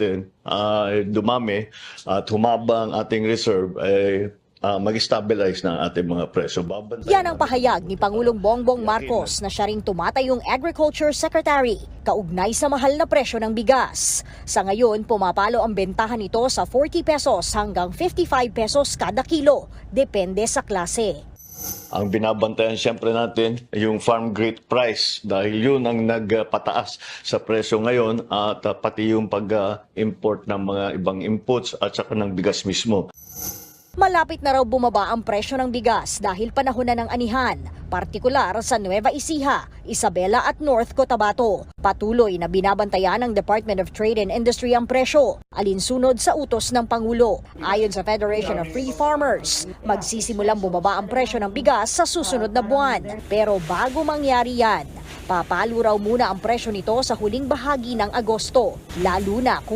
natin ay dumami at humaba ang ating reserve ay ah, mag-stabilize na ang ating mga presyo. Babantayan Yan ang pahayag ni Pangulong Bongbong Marcos na siya ring tumatayong Agriculture Secretary, kaugnay sa mahal na presyo ng bigas. Sa ngayon, pumapalo ang bentahan nito sa 40 pesos hanggang 55 pesos kada kilo, depende sa klase. Ang binabantayan siyempre natin yung farm gate price dahil yun ang nagpataas sa presyo ngayon at ah, pati yung pag-import ng mga ibang inputs at saka ng bigas mismo. Malapit na raw bumaba ang presyo ng bigas dahil panahon na ng anihan, partikular sa Nueva Ecija, Isabela at North Cotabato. Patuloy na binabantayan ng Department of Trade and Industry ang presyo, alinsunod sa utos ng Pangulo. Ayon sa Federation of Free Farmers, magsisimulang bumaba ang presyo ng bigas sa susunod na buwan. Pero bago mangyari yan, papalo raw muna ang presyo nito sa huling bahagi ng Agosto, lalo na kung